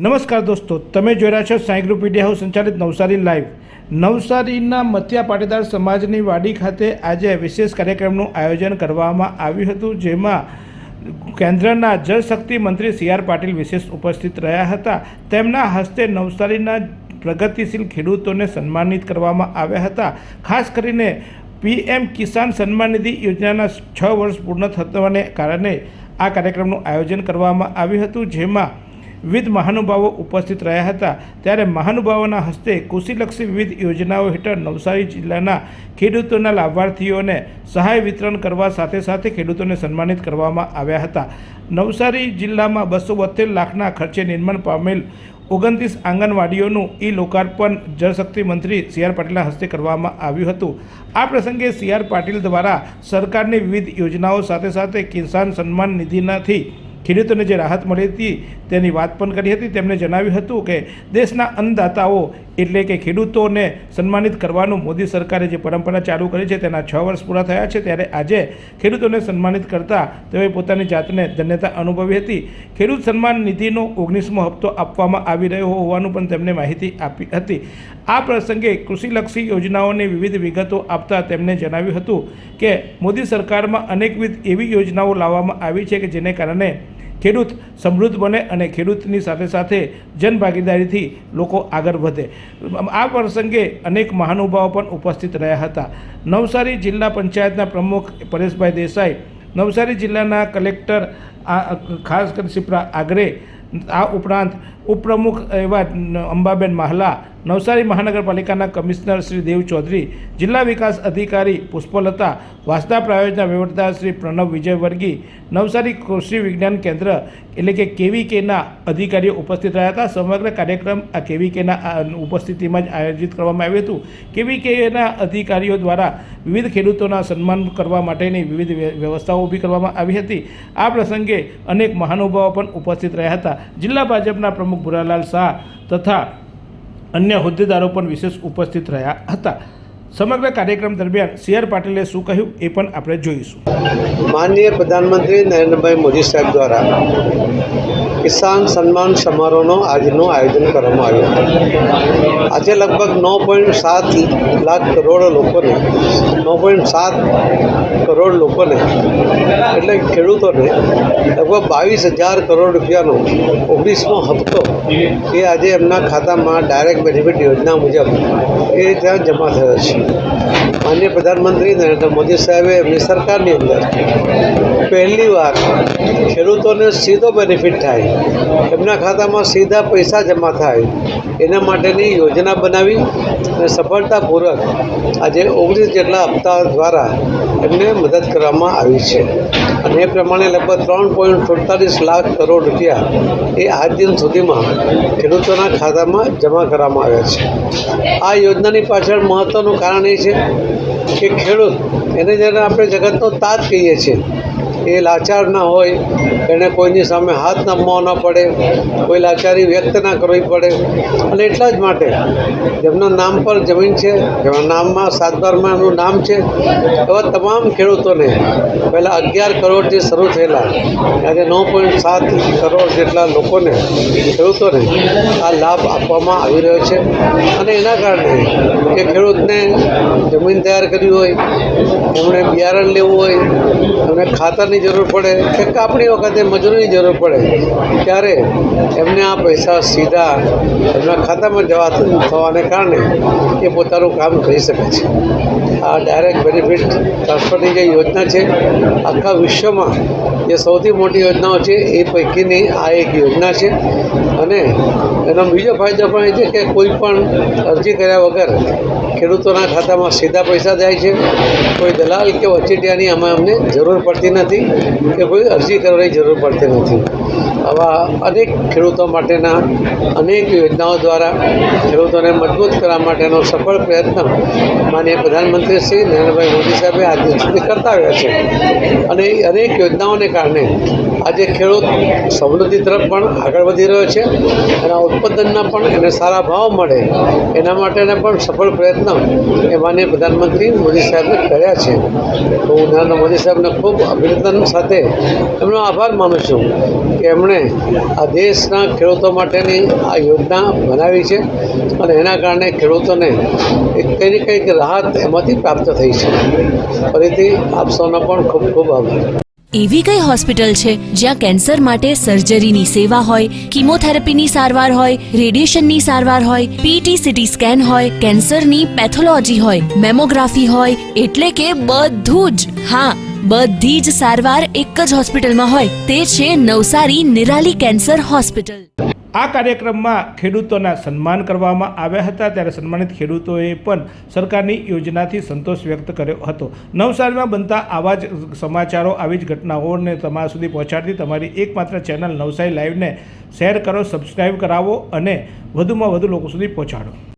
નમસ્કાર દોસ્તો, તમે જોઈ રહ્યા છો સાંઈ ગ્રુપ મીડિયા હાઉસ સંચાલિત નવસારી લાઈવ. નવસારીના મથિયા પાટીદાર સમાજની વાડી ખાતે આજે વિશેષ કાર્યક્રમનું આયોજન કરવામાં આવ્યું હતું, જેમાં કેન્દ્રના જળશક્તિ મંત્રી સી આર પાટીલ વિશેષ ઉપસ્થિત રહ્યા હતા. તેમના હસ્તે નવસારીના પ્રગતિશીલ ખેડૂતોને સન્માનિત કરવામાં આવ્યા હતા. ખાસ કરીને પીએમ કિસાન સન્માન નિધિ યોજનાના છ વર્ષ પૂર્ણ થવાને કારણે આ કાર્યક્રમનું આયોજન કરવામાં આવ્યું હતું, જેમાં વિવિધ મહાનુભાવો ઉપસ્થિત રહ્યા હતા. ત્યારે મહાનુભાવોના હસ્તે કૃષિલક્ષી વિવિધ યોજનાઓ હેઠળ નવસારી જિલ્લાના ખેડૂતોના લાભાર્થીઓને સહાય વિતરણ કરવા સાથે સાથે ખેડૂતોને સન્માનિત કરવામાં આવ્યા હતા. નવસારી જિલ્લામાં બસો બોતેર લાખના ખર્ચે નિર્માણ પામેલ ઓગણત્રીસ આંગણવાડીઓનું ઈ લોકાર્પણ જળશક્તિ મંત્રી સી આર પાટીલના હસ્તે કરવામાં આવ્યું હતું. આ પ્રસંગે સી આર પાટીલ દ્વારા સરકારની વિવિધ યોજનાઓ સાથે સાથે કિસાન સન્માન નિધિનાથી ખેડૂતોને જે રાહત મળી હતી તેની વાત પણ કરી હતી. તેમણે જણાવ્યું હતું કે દેશના અન્નદાતાઓ એટલે કે ખેડૂતોને સન્માનિત કરવાનું મોદી સરકારે જે પરંપરા ચાલુ કરી છે, તેના છ વર્ષ પૂરા થયા છે, ત્યારે આજે ખેડૂતોને સન્માનિત કરતા તેઓએ પોતાની જાતને ધન્યતા અનુભવી હતી. ખેડૂત સન્માન નિધિનો ઓગણીસમો હપ્તો આપવામાં આવી રહ્યો હોવાનું પણ તેમણે માહિતી આપી હતી. આ પ્રસંગે કૃષિલક્ષી યોજનાઓની વિવિધ વિગતો આપતા તેમણે જણાવ્યું હતું કે, મોદી સરકારમાં અનેકવિધ એવી યોજનાઓ લાવવામાં આવી છે કે જેને કારણે ખેડૂત સમૃદ્ધ બને અને ખેડૂતની સાથે સાથે જનભાગીદારીથી લોકો આગળ વધે. આ પ્રસંગે અનેક મહાનુભાવો પણ ઉપસ્થિત રહ્યા હતા. નવસારી જિલ્લા પંચાયતના પ્રમુખ પરેશભાઈ દેસાઈ, નવસારી જિલ્લાના કલેક્ટર, આ ખાસ કરી શિપ્રા આગરે, આ ઉપરાંત ઉપપ્રમુખ એવા અંબાબેન માહલા, નવસારી મહાનગરપાલિકાના કમિશનર શ્રી દેવ ચૌધરી, જિલ્લા વિકાસ અધિકારી પુષ્પલતા, વાસદા પ્રાયોજના વહીવટદાર શ્રી પ્રણવ વિજયવર્ગી નવસારી કૃષિ વિજ્ઞાન કેન્દ્ર એટલે કે કેવીકેના અધિકારીઓ ઉપસ્થિત રહ્યા હતા. સમગ્ર કાર્યક્રમ આ કેવીકેના ઉપસ્થિતિમાં જ આયોજિત કરવામાં આવ્યું હતું. કેવીકેના અધિકારીઓ દ્વારા વિવિધ ખેડૂતોના સન્માન કરવા માટેની વિવિધ વ્યવસ્થાઓ ઊભી કરવામાં આવી હતી. આ પ્રસંગે અનેક મહાનુભાવો પણ ઉપસ્થિત રહ્યા હતા. જિલ્લા ભાજપના પ્રમુખ ભુરાલાલ શાહ તથા અન્ય હોદ્દેદારો પણ વિશેષ ઉપસ્થિત રહ્યા હતા. સમગ્ર કાર્યક્રમ દરમિયાન સી આર પાટીલે શું કહ્યું એ પણ આપણે જોઈશું. માનનીય પ્રધાનમંત્રી નરેન્દ્રભાઈ મોદી સાહેબ દ્વારા કિસાન સન્માન સમારોહનો આજનું આયોજન કરવામાં આવ્યું આજે લગભગ નવ પોઈન્ટ સાત લાખ કરોડ લોકોને, નવ પોઈન્ટ સાત કરોડ લોકોને, એટલે ખેડૂતોને લગભગ બાવીસ હજાર કરોડ રૂપિયાનો ઓગણીસમો હપ્તો એ આજે એમના ખાતામાં ડાયરેક્ટ બેનિફિટ યોજના મુજબ એ ત્યાં જમા થયો છે. માન્ય પ્રધાનમંત્રી નરેન્દ્ર મોદી સાહેબે એમની સરકારની અંદર પહેલીવાર ખેડૂતોને સીધો બેનિફિટ થાય એમના ખાતામાં સીધા પૈસા જમા થાય. એના માટેની યોજના બનાવી અને સફળતાપૂર્વક આજે ઓગણીસ જેટલા હપ્તા દ્વારા એમને મદદ કરવામાં આવી છે. અને એ પ્રમાણે લગભગ ત્રણ પોઈન્ટ સુડતાલીસ લાખ કરોડ રૂપિયા એ આજ દિન સુધીમાં ખેડૂતોના ખાતામાં જમા કરવામાં આવ્યા છે. આ યોજનાની પાછળ મહત્ત્વનું કારણ એ છે કે ખેડૂત એને જ્યારે આપણે જગતનો તાજ કહીએ છીએ એ લાચાર ના હોય, એને કોઈની સામે હાથ નમવો ન પડે, કોઈ લાચારી વ્યક્ત ના કરવી પડે, અને એટલા જ માટે જેમના નામ પર જમીન છે જેમના નામમાં સાતબારમાં એનું નામ છે, એવા તમામ ખેડૂતોને પહેલાં અગિયાર કરોડથી શરૂ થયેલા, આજે નવ પોઈન્ટ સાત કરોડ જેટલા લોકોને, ખેડૂતોને આ લાભ આપવામાં આવી રહ્યો છે. અને એના કારણે કે ખેડૂતને જમીન તૈયાર કરવી હોય, એમણે બિયારણ લેવું હોય એમને ખાતરની જરૂર પડે કે કાપણી વખતે મજૂરીની જરૂર પડે, ત્યારે એમને આ પૈસા સીધા એમના ખાતામાં જવા થવાને કારણે એ પોતાનું કામ કરી શકે છે. આ ડાયરેક્ટ બેનિફિટ ટ્રાન્સફરની જે યોજના છે, આખા વિશ્વમાં જે સૌથી મોટી યોજનાઓ છે, એ પૈકીની આ એક યોજના છે. અને એનો બીજો ફાયદો પણ એ છે કે કોઈ પણ અરજી કર્યા વગર ખેડૂતોના ખાતામાં સીધા પૈસા જાય છે. કોઈ દલાલ કે વચેટિયાની આમાં અમને જરૂર પડતી નથી. કે કોઈ અરજી કરવાની જરૂર પડતી નથી. આવા અનેક ખેડૂતો માટેના અનેક યોજનાઓ દ્વારા ખેડૂતોને મજબૂત કરવા માટેનો સફળ પ્રયત્ન માનનીય પ્રધાનમંત્રી શ્રી નરેન્દ્રભાઈ મોદી સાહેબે આજ સુધી કરતા આવ્યા છે. અને અનેક યોજનાઓને કારણે આજે ખેડૂત સમૃદ્ધિ તરફ પણ આગળ વધી રહ્યો છે એના ઉત્પાદનના પણ એને સારા ભાવ મળે એના માટેના પણ સફળ પ્રયત્ન એ માનનીય પ્રધાનમંત્રી મોદી સાહેબે કર્યા છે. તો નરેન્દ્ર મોદી સાહેબને ખૂબ અભિનંદન સાથે એમનો આભાર માનું છું કે એમણે આ દેશના ખેડૂતો માટેની આ યોજના બનાવી છે અને એના કારણે ખેડૂતોને એક કંઈ ને કંઈક રાહત એમાંથી પ્રાપ્ત થઈ છે. ફરીથી આપ સૌનો પણ ખૂબ ખૂબ આભાર. એવી કઈ હોસ્પિટલ છે જ્યાં કેન્સર માટે સર્જરીની સેવા હોય, કિમોથેરાપીની સારવાર હોય, રેડિયેશનની સારવાર હોય પીટી સીટી સ્કેન હોય, કેન્સરની પેથોલોજી હોય, મેમોગ્રાફી હોય, એટલે કે બધું જ. હા બધી જ સારવાર એક જ હોસ્પિટલમાં હોય. તે છે નવસારી નિરાલી કેન્સર હોસ્પિટલ. આ કાર્યક્રમમાં ખેડૂતોના સન્માન કરવામાં આવ્યા હતા. ત્યારે સન્માનિત ખેડૂતોએ પણ સરકારની યોજનાથી સંતોષ વ્યક્ત કર્યો હતો. નવસારીમાં બનતા આવા જ સમાચારો, આવી જ ઘટનાઓને તમારા સુધી પહોંચાડતી તમારી એકમાત્ર ચેનલ નવસારી લાઈવને શેર કરો સબસ્ક્રાઈબ કરાવો અને વધુમાં વધુ લોકો સુધી પહોંચાડો.